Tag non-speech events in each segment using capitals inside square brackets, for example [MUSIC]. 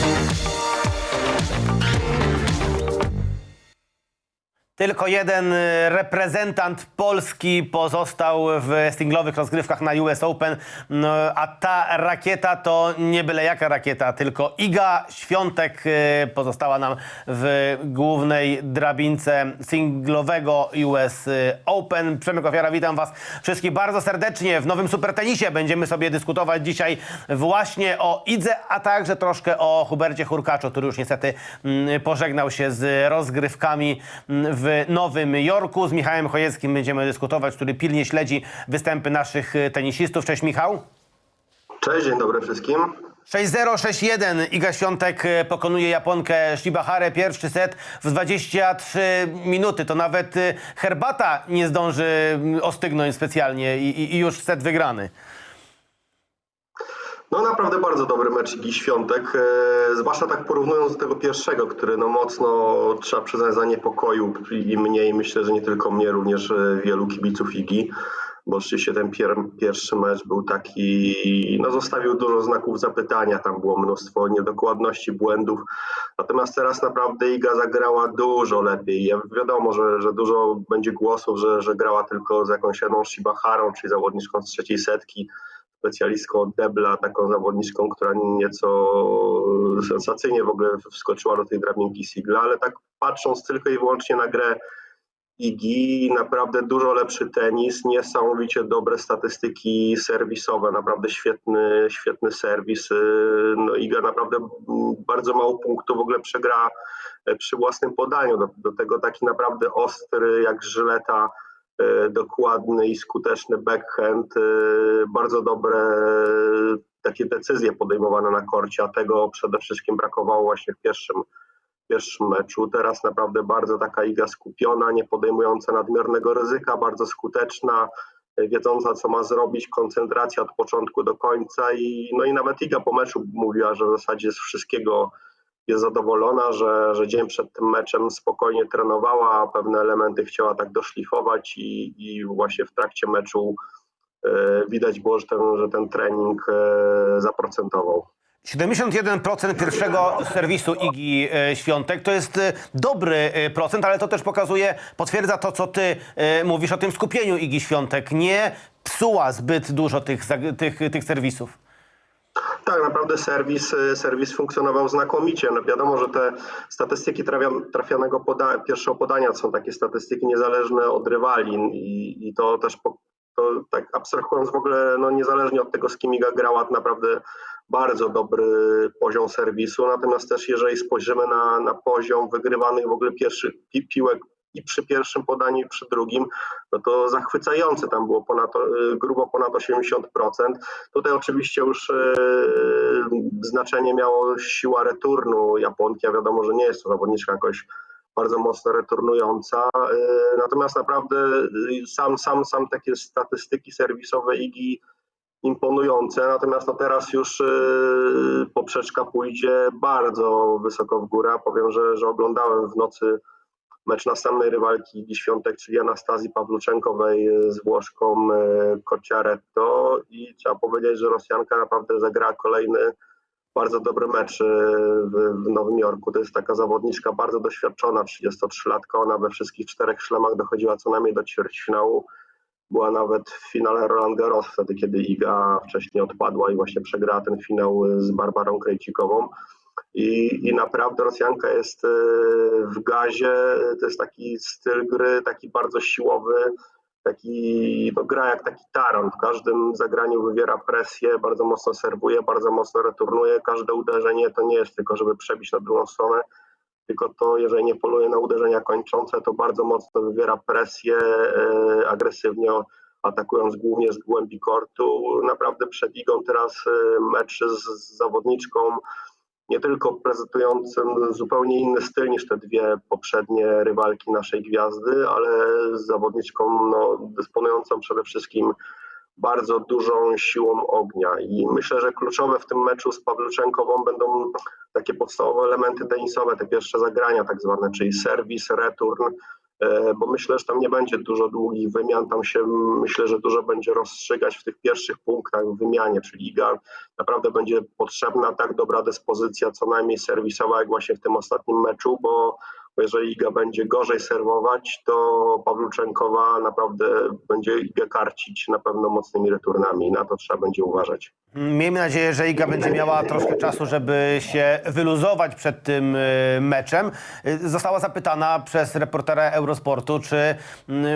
Música Tylko jeden y, reprezentant Polski pozostał w singlowych rozgrywkach na US Open, no, a ta rakieta to nie byle jaka rakieta, tylko Iga Świątek y, pozostała nam w głównej drabince singlowego US Open. Przemek Ofiara, witam Was wszystkich bardzo serdecznie. W nowym supertenisie będziemy sobie dyskutować dzisiaj właśnie o Idze, a także troszkę o Hubercie Hurkaczu, który już niestety mm, pożegnał się z rozgrywkami mm, w Nowym Jorku. Z Michałem Chojeckim będziemy dyskutować, który pilnie śledzi występy naszych y, tenisistów. Cześć Michał. Cześć, dzień dobry wszystkim. 6-0, 6-1. Iga Świątek y, pokonuje Japonkę Shibahare. Pierwszy set w 23 minuty. To nawet y, herbata nie zdąży ostygnąć specjalnie i, i już set wygrany. No naprawdę bardzo dobry mecz Igi Świątek, e, zwłaszcza tak porównując do tego pierwszego, który no mocno, trzeba przyznać, zaniepokoił i mnie i myślę, że nie tylko mnie, również e, wielu kibiców Igi, bo rzeczywiście ten pier, pierwszy mecz był taki, no zostawił dużo znaków zapytania, tam było mnóstwo niedokładności, błędów, natomiast teraz naprawdę Iga zagrała dużo lepiej. Ja- Wiadomo, że, że dużo będzie głosów, że, że grała tylko z jakąś jedną Shibaharą, czyli zawodniczką z trzeciej setki, specjalistką od debla, taką zawodniczką, która nieco sensacyjnie w ogóle wskoczyła do tej drabinki Sigla, ale tak patrząc tylko i wyłącznie na grę Igi, naprawdę dużo lepszy tenis, niesamowicie dobre statystyki serwisowe, naprawdę świetny, świetny serwis. No Iga naprawdę bardzo mało punktów w ogóle przegra przy własnym podaniu, do, do tego taki naprawdę ostry jak żyleta, dokładny i skuteczny backhand, e, bardzo dobre e, takie decyzje podejmowane na korcie, a tego przede wszystkim brakowało właśnie w pierwszym, pierwszym meczu. Teraz naprawdę bardzo taka Iga skupiona, nie podejmująca nadmiernego ryzyka, bardzo skuteczna, e, wiedząca co ma zrobić, koncentracja od początku do końca i no i nawet Iga po meczu mówiła, że w zasadzie z wszystkiego jest zadowolona, że, że dzień przed tym meczem spokojnie trenowała, a pewne elementy chciała tak doszlifować i, i właśnie w trakcie meczu e, widać było, że ten, że ten trening e, zaprocentował. 71% pierwszego serwisu Igi e, Świątek to jest dobry procent, ale to też pokazuje, potwierdza to, co ty mówisz o tym skupieniu Igi Świątek. Nie psuła zbyt dużo tych, tych, tych serwisów. Tak, naprawdę serwis, y, serwis funkcjonował znakomicie. No wiadomo, że te statystyki trafia, trafianego poda, pierwszego podania są takie statystyki niezależne od rywali i, i to też po, to tak abstrahując w ogóle, no niezależnie od tego, z kim Iga grała, naprawdę bardzo dobry poziom serwisu. Natomiast też jeżeli spojrzymy na, na poziom wygrywanych w ogóle pierwszych pi, piłek i przy pierwszym podaniu i przy drugim, no to zachwycające tam było ponad, y, grubo ponad 80%. Tutaj oczywiście już e, znaczenie miało siła returnu Japonki, a wiadomo, że nie jest to zawodniczka jakoś bardzo mocno returnująca. E, natomiast naprawdę sam, sam, sam takie statystyki serwisowe Igi imponujące, natomiast no teraz już e, poprzeczka pójdzie bardzo wysoko w górę. Powiem, że, że oglądałem w nocy mecz następnej rywalki Igi Świątek, czyli Anastazji Pawluczenkowej z Włoszką e, Cocciaretto i trzeba powiedzieć, że Rosjanka naprawdę zagrała kolejny bardzo dobry mecz e, w, w Nowym Jorku. To jest taka zawodniczka bardzo doświadczona, 33-latka, ona we wszystkich czterech szlemach dochodziła co najmniej do ćwierćfinału. Była nawet w finale Roland Garros wtedy, kiedy Iga wcześniej odpadła i właśnie przegrała ten finał z Barbarą Krejcikową. I, I naprawdę Rosjanka jest e, w gazie, to jest taki styl gry, taki bardzo siłowy, taki, no gra jak taki taran, w każdym zagraniu wywiera presję, bardzo mocno serwuje, bardzo mocno returnuje, każde uderzenie to nie jest tylko, żeby przebić na drugą stronę, tylko to, jeżeli nie poluje na uderzenia kończące, to bardzo mocno wywiera presję, e, agresywnie atakując głównie z głębi kortu. Naprawdę przed ligą teraz e, mecz z, z zawodniczką, nie tylko prezentującym zupełnie inny styl niż te dwie poprzednie rywalki naszej gwiazdy, ale zawodniczką no, dysponującą przede wszystkim bardzo dużą siłą ognia. I myślę, że kluczowe w tym meczu z Pawluczenkową będą takie podstawowe elementy tenisowe, te pierwsze zagrania tak zwane, czyli serwis, return. E, bo myślę, że tam nie będzie dużo długich wymian, tam się myślę, że dużo będzie rozstrzygać w tych pierwszych punktach w wymianie, czyli Iga naprawdę będzie potrzebna tak dobra dyspozycja, co najmniej serwisowa, jak właśnie w tym ostatnim meczu, bo jeżeli Iga będzie gorzej serwować, to Pawluczenkowa naprawdę będzie Igę karcić na pewno mocnymi returnami. Na to trzeba będzie uważać. Miejmy nadzieję, że Iga będzie miała troszkę czasu, żeby się wyluzować przed tym y, meczem. Y, Została zapytana przez reportera Eurosportu, czy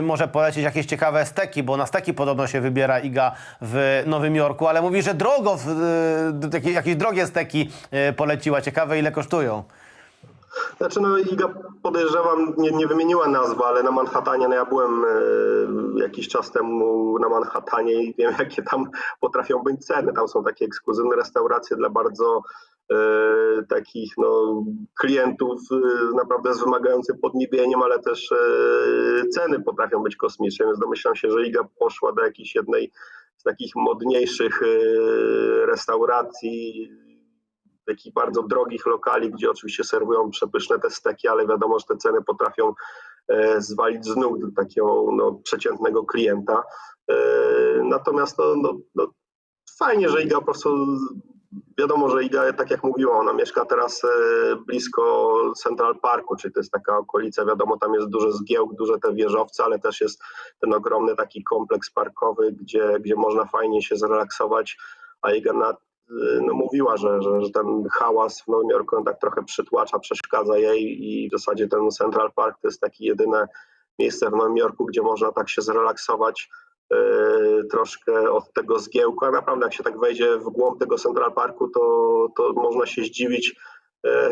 może polecieć jakieś ciekawe steki, bo na steki podobno się wybiera Iga w Nowym Jorku, ale mówi, że drogo, takie- jakieś drogie steki poleciła. Ciekawe, ile kosztują. Znaczy no Iga podejrzewam, nie, nie wymieniła nazwy, ale na Manhattanie, no ja byłem e, jakiś czas temu na Manhattanie i wiem [LAUGHS] jakie tam potrafią być ceny. Tam są takie ekskluzywne restauracje dla bardzo e, takich no, klientów e, naprawdę z wymagającym podniebieniem, ale też ceny potrafią być kosmiczne, więc domyślam się, że Iga poszła do jakiejś jednej z takich modniejszych restauracji takich bardzo drogich lokali, gdzie oczywiście serwują przepyszne te steki, ale wiadomo, że te ceny potrafią e, zwalić z nóg do takiego no, przeciętnego klienta. E, natomiast no, no, no, fajnie, że Iga po prostu, wiadomo, że Iga, tak jak mówiła, ona mieszka teraz e, blisko Central Parku, czyli to jest taka okolica, wiadomo, tam jest duży zgiełk, duże te wieżowce, ale też jest ten ogromny taki kompleks parkowy, gdzie, gdzie można fajnie się zrelaksować, a Iga na no, mówiła, że, że, że ten hałas w Nowym Jorku tak trochę przytłacza, przeszkadza jej i w zasadzie ten Central Park to jest takie jedyne miejsce w Nowym Jorku, gdzie można tak się zrelaksować e, troszkę od tego zgiełku, a naprawdę jak się tak wejdzie w głąb tego Central Parku, to, to można się zdziwić, e,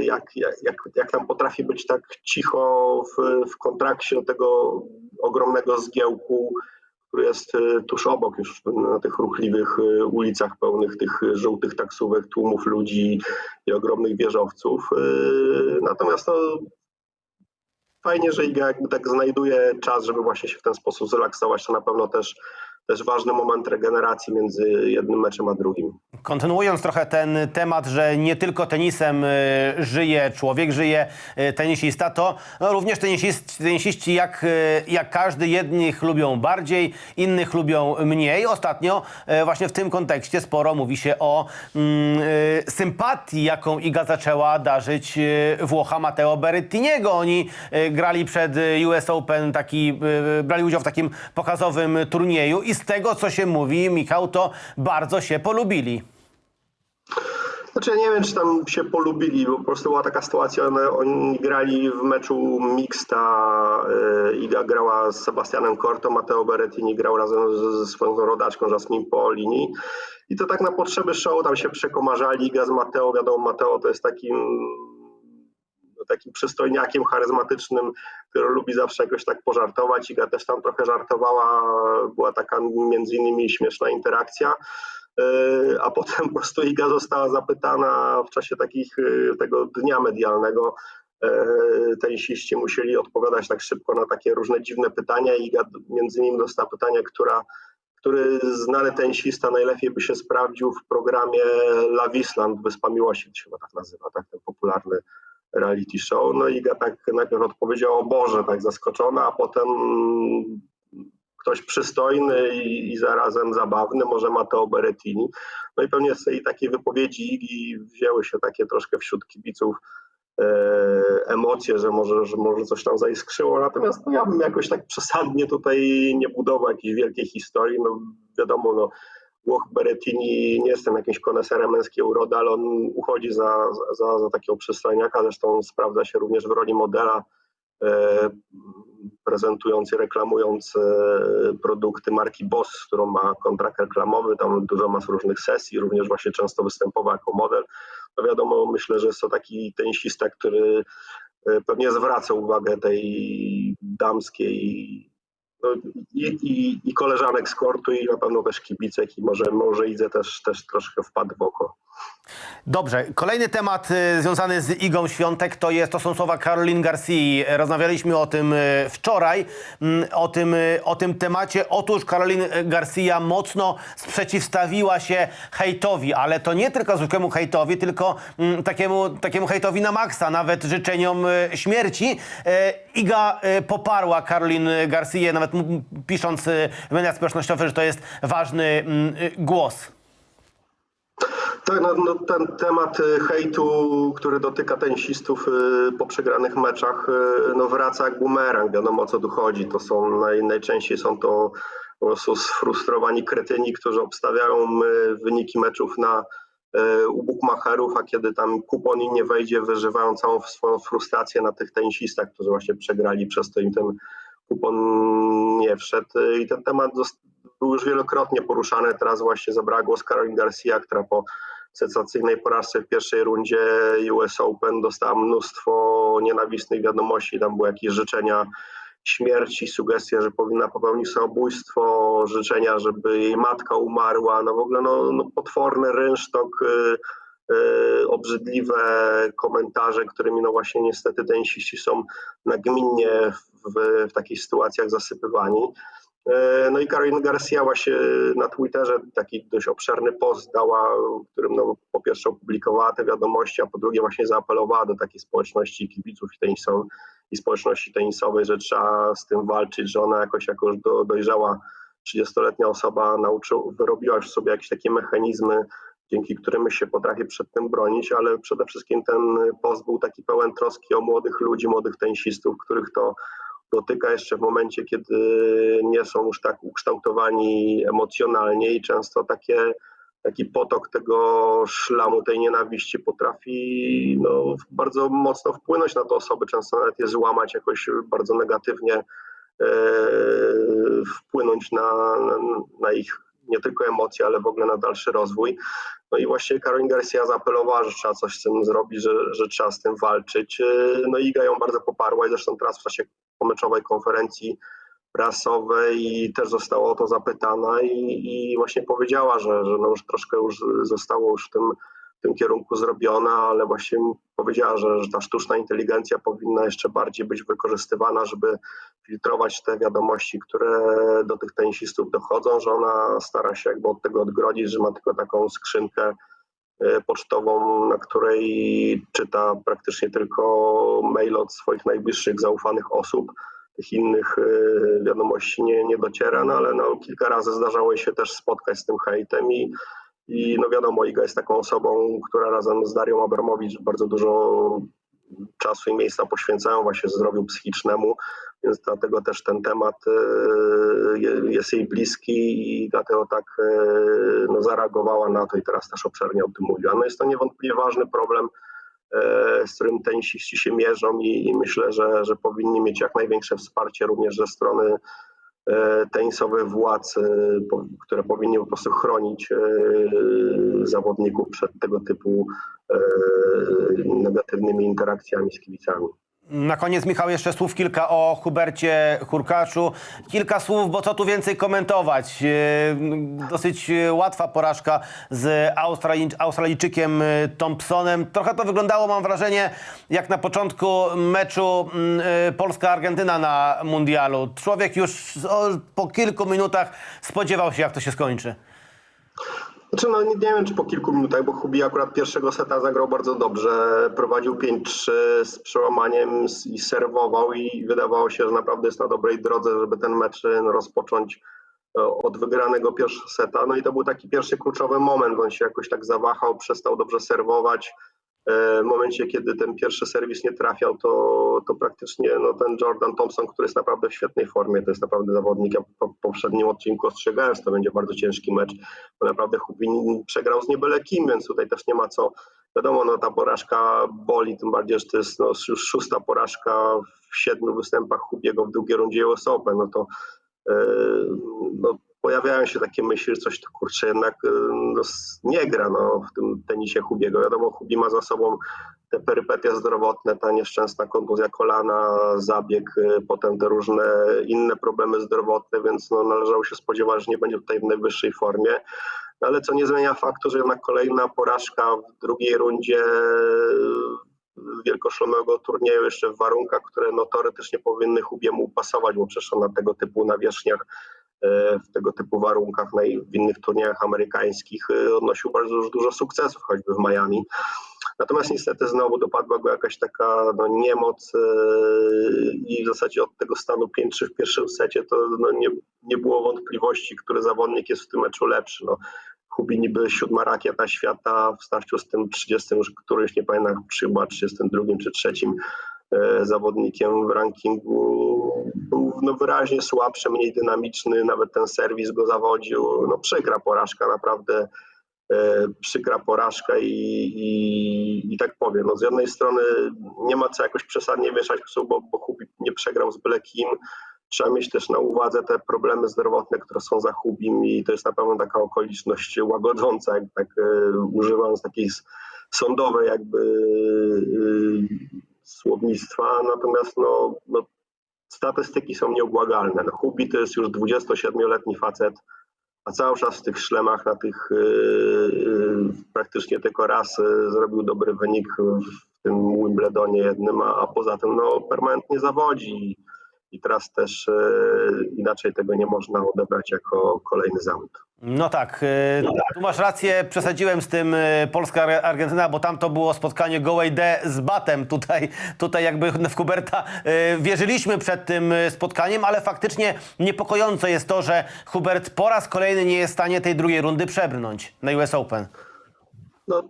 jak, jak, jak, jak tam potrafi być tak cicho w, w kontrakcie do tego ogromnego zgiełku, który jest e, tuż obok już na tych ruchliwych e, ulicach pełnych tych żółtych taksówek, tłumów ludzi i ogromnych wieżowców. E, Natomiast no, fajnie, że Iga jakby tak znajduje czas, żeby właśnie się w ten sposób zrelaksować. To na pewno też, też ważny moment regeneracji między jednym meczem a drugim. Kontynuując trochę ten temat, że nie tylko tenisem y, żyje człowiek, żyje y, tenisista, to no, również tenisiści, tenisiści jak, y, jak każdy, jednych lubią bardziej, innych lubią mniej. Ostatnio właśnie w tym kontekście sporo mówi się o mm, sympatii, jaką Iga zaczęła darzyć Włocha Matteo Berrettiniego. Oni grali przed US Open, taki, brali udział w takim pokazowym turnieju i z tego, co się mówi, Michał, to bardzo się polubili. Znaczy ja nie wiem, czy tam się polubili, bo po prostu była taka sytuacja, one, oni grali w meczu mixta, e, Iga grała z Sebastianem Corto, Matteo Berrettini grał razem z- ze swoją rodaczką Jasmine Paolini i to tak na potrzeby show tam się przekomarzali, Iga z Matteo, wiadomo Matteo to jest takim takim przystojniakiem charyzmatycznym, który lubi zawsze jakoś tak pożartować. Iga też tam trochę żartowała, była taka między innymi śmieszna interakcja. Yy, a potem po prostu Iga została zapytana w czasie takich, yy, tego dnia medialnego. yy, Tenisiści musieli odpowiadać tak szybko na takie różne dziwne pytania. Iga między innymi dostała pytanie, która, który znany tenisista najlepiej by się sprawdził w programie La Wisland, Wyspa się chyba tak nazywa, tak, ten popularny reality show. No Iga tak najpierw odpowiedziała o Boże, tak zaskoczona, a potem ktoś przystojny i, i zarazem zabawny, może Matteo Berrettini. No i pewnie z tej takiej wypowiedzi Igi wzięły się takie troszkę wśród kibiców e, emocje, że może, że może coś tam zaiskrzyło, natomiast no, ja bym jakoś tak przesadnie tutaj nie budował jakiejś wielkiej historii, no wiadomo, no Włoch Berrettini nie jestem jakimś koneserem męskiej urody, ale on uchodzi za, za, za takiego przystojniaka, zresztą sprawdza się również w roli modela e, prezentując i reklamując e, produkty marki Boss, z którą ma kontrakt reklamowy, tam dużo ma różnych sesji, również właśnie często występował jako model. No wiadomo, myślę, że jest to taki tenisista, który e, pewnie zwraca uwagę tej damskiej i, i, i koleżanek z kortu i na pewno też kibicek i może, może Idze też, też troszkę wpadł w oko. Dobrze, kolejny temat y, związany z Igą Świątek to jest to są słowa Karolin Garcii. Rozmawialiśmy o tym y, wczoraj, mm, o tym, y, o tym temacie. Otóż Karolin Garcia mocno sprzeciwstawiła się hejtowi, ale to nie tylko zwykłemu hejtowi, tylko mm, takiemu, takiemu hejtowi na maksa, nawet życzeniom śmierci. Iga poparła Karolin Garcję, nawet pisząc y, w mediach społecznościowych, że to jest ważny y, głos. Tak, no, no ten temat y, hejtu, który dotyka tenisistów po przegranych meczach, no wraca jak bumerang, wiadomo o co tu chodzi. To są, naj, najczęściej są to po prostu sfrustrowani kretyni, którzy obstawiają wyniki meczów na u bukmacherów, a kiedy tam kupon nie wejdzie, wyżywają całą swoją frustrację na tych tenisistach, którzy właśnie przegrali, przez to im ten kupon nie wszedł. I ten temat był już wielokrotnie poruszany. Teraz właśnie zabrała głos Karolin Garcia, która po sensacyjnej porażce w pierwszej rundzie US Open dostała mnóstwo nienawistnych wiadomości. Tam były jakieś życzenia śmierci, sugestie, że powinna popełnić samobójstwo, życzenia, żeby jej matka umarła. No w ogóle no, no potworny rynsztok, y, y, obrzydliwe komentarze, którymi no właśnie niestety tenisiści są nagminnie w, w takich sytuacjach zasypywani. E, No i Karolina Garcia właśnie na Twitterze taki dość obszerny post dała, w którym no, po pierwsze opublikowała te wiadomości, a po drugie właśnie zaapelowała do takiej społeczności kibiców i, tenisow- i społeczności tenisowej, że trzeba z tym walczyć, że ona jakoś jako już do, dojrzała 30-letnia osoba nauczył, wyrobiła już sobie jakieś takie mechanizmy, dzięki którym się potrafi przed tym bronić, ale przede wszystkim ten post był taki pełen troski o młodych ludzi, młodych tenisistów, których to dotyka jeszcze w momencie, kiedy nie są już tak ukształtowani emocjonalnie i często takie, taki potok tego szlamu, tej nienawiści potrafi no, bardzo mocno wpłynąć na te osoby, często nawet je złamać jakoś bardzo negatywnie, e, wpłynąć na, na ich nie tylko emocje, ale w ogóle na dalszy rozwój. No i właśnie Karolina Garcia zaapelowała, że trzeba coś z tym zrobić, że, że trzeba z tym walczyć. E, No i Iga ją bardzo poparła i zresztą teraz w czasie pomeczowej konferencji prasowej i też została o to zapytana i, i właśnie powiedziała, że, że no już troszkę już zostało już w tym, tym kierunku zrobione, ale właśnie powiedziała, że, że ta sztuczna inteligencja powinna jeszcze bardziej być wykorzystywana, żeby filtrować te wiadomości, które do tych tenisistów dochodzą, że ona stara się jakby od tego odgrodzić, że ma tylko taką skrzynkę e, pocztową, na której czyta praktycznie tylko mail od swoich najbliższych zaufanych osób. Tych innych e, wiadomości nie, nie dociera, no ale no, kilka razy zdarzało się też spotkać z tym hejtem i, i no wiadomo, Iga jest taką osobą, która razem z Darią Abramowicz bardzo dużo czasu i miejsca poświęcają właśnie zdrowiu psychicznemu, więc dlatego też ten temat e, je- jest jej bliski i dlatego tak e, no, zareagowała na to i teraz też obszernie o tym mówiła. No jest to niewątpliwie ważny problem, e, z którym tenisiści się mierzą i, i myślę, że, że powinni mieć jak największe wsparcie również ze strony tenisowych władz, e, które powinny po prostu chronić e, zawodników przed tego typu e, negatywnymi interakcjami z kibicami. Na koniec, Michał, jeszcze słów kilka o Hubercie Hurkaczu. Kilka słów, bo co tu więcej komentować. E, Dosyć e, łatwa porażka z Australi- Australijczykiem e, Thompsonem. Trochę to wyglądało, mam wrażenie, jak na początku meczu mm, Polska-Argentyna na mundialu. Człowiek już po kilku minutach spodziewał się, jak to się skończy. Znaczy, no, nie, nie wiem, czy po kilku minutach, bo Hubi akurat pierwszego seta zagrał bardzo dobrze. Prowadził 5-3 z przełamaniem i serwował i wydawało się, że naprawdę jest na dobrej drodze, żeby ten mecz no, rozpocząć e, od wygranego pierwszego seta. No i to był taki pierwszy kluczowy moment. On się jakoś tak zawahał, przestał dobrze serwować. E, W momencie, kiedy ten pierwszy serwis nie trafiał, to, to praktycznie no, ten Jordan Thompson, który jest naprawdę w świetnej formie, to jest naprawdę zawodnik. Ja po poprzednim odcinku ostrzegałem, że to będzie bardzo ciężki mecz, bo naprawdę Hubin przegrał z niebyle kim, więc tutaj też nie ma co. Wiadomo, no, ta porażka boli, tym bardziej, że to jest no, już szósta porażka w siedmiu występach Hubiego w drugiej rundzie US Open. No to e, no, pojawiają się takie myśli, coś to kurczę jednak y, no, nie gra no, w tym tenisie Hubiego. Wiadomo, Hubi ma za sobą te perypetie zdrowotne, ta nieszczęsna kontuzja kolana, zabieg, y, potem te różne inne problemy zdrowotne, więc no, należało się spodziewać, że nie będzie tutaj w najwyższej formie. No, ale co nie zmienia faktu, że jednak kolejna porażka w drugiej rundzie y, wielkoszlemowego turnieju jeszcze w warunkach, które no, teoretycznie powinny Hubiemu pasować, bo przecież na tego typu nawierzchniach w tego typu warunkach na w innych turniejach amerykańskich e, odnosił bardzo dużo sukcesów, choćby w Miami. Natomiast niestety znowu dopadła go jakaś taka no, niemoc e, i w zasadzie od tego stanu 5 w pierwszym secie to no, nie, nie było wątpliwości, który zawodnik jest w tym meczu lepszy. No, Hubi niby siódma rakieta świata w starciu z tym 30, już któryś nie pamiętam, czy chyba 32 czy trzecim e, zawodnikiem w rankingu był no, wyraźnie słabszy, mniej dynamiczny, nawet ten serwis go zawodził. No przykra porażka, naprawdę e, przykra porażka i, i, i tak powiem, no z jednej strony nie ma co jakoś przesadnie wieszać psu, bo, bo Hubi nie przegrał z byle kim. Trzeba mieć też na uwadze te problemy zdrowotne, które są za Hubim i to jest na pewno taka okoliczność łagodząca, jak tak e, używając takiej sądowej jakby e, słownictwa, natomiast no, no, statystyki są nieubłagalne. No, Hubi to jest już 27-letni facet, a cały czas w tych szlemach, na tych yy, praktycznie tylko raz yy, zrobił dobry wynik w tym Wimbledonie jednym, a, a poza tym no, permanentnie zawodzi i teraz też yy, inaczej tego nie można odebrać jako kolejny zawód. No tak, y, tu masz rację, przesadziłem z tym y, Polska-Argentyna, bo tam to było spotkanie gołej D z batem. Tutaj, tutaj jakby w Huberta y, wierzyliśmy przed tym spotkaniem, ale faktycznie niepokojące jest to, że Hubert po raz kolejny nie jest w stanie tej drugiej rundy przebrnąć na US Open. No,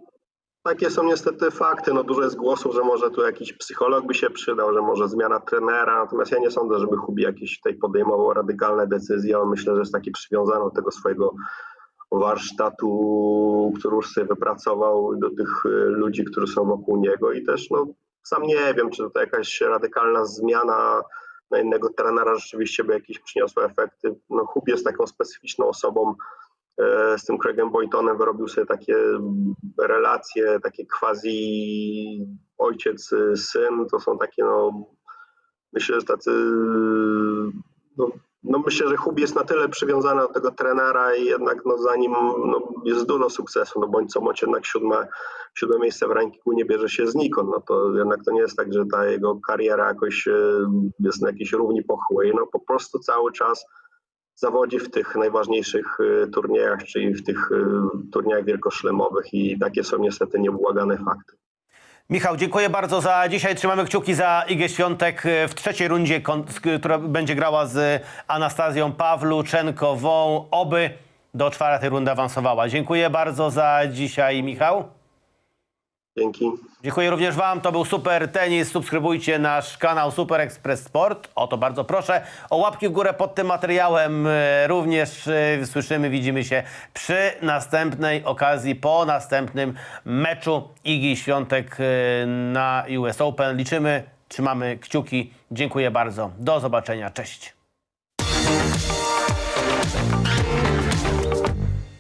takie są niestety fakty. No, dużo jest głosów, że może tu jakiś psycholog by się przydał, że może zmiana trenera. Natomiast ja nie sądzę, żeby Hubi jakieś tutaj podejmował radykalne decyzje. On myślę, że jest taki przywiązany do tego swojego warsztatu, który już sobie wypracował, do tych y, ludzi, którzy są wokół niego i też no, sam nie wiem, czy to jakaś radykalna zmiana na innego trenera rzeczywiście by jakieś przyniosła efekty. No, Hub jest taką specyficzną osobą, z tym Craigem Boytonem wyrobił sobie takie relacje, takie quasi ojciec, y, syn, to są takie no, myślę, że tacy no, no myślę, że jest na tyle przywiązany do tego trenera i jednak no, za nim no, jest dużo sukcesu, no bądź co bądź jednak siódme, siódme miejsce w rankingu nie bierze się znikąd, no to jednak to nie jest tak, że ta jego kariera jakoś e, jest na jakiejś równi pochyłej, no po prostu cały czas zawodzi w tych najważniejszych e, turniejach, czyli w tych e, turniejach wielkoszlemowych i takie są niestety nieubłagane fakty. Michał, dziękuję bardzo za dzisiaj. Trzymamy kciuki za Igę Świątek y, w trzeciej rundzie, która będzie grała z Anastazją Pawluczenkową. Oby do czwartej rundy awansowała. Dziękuję bardzo za dzisiaj, Michał. Dzięki. Dziękuję również Wam. To był Super Tenis. Subskrybujcie nasz kanał Super Express Sport. O to bardzo proszę. O łapki w górę pod tym materiałem. E, Również e, słyszymy, widzimy się przy następnej okazji, po następnym meczu Igi Świątek e, na US Open. Liczymy, trzymamy kciuki. Dziękuję bardzo. Do zobaczenia. Cześć.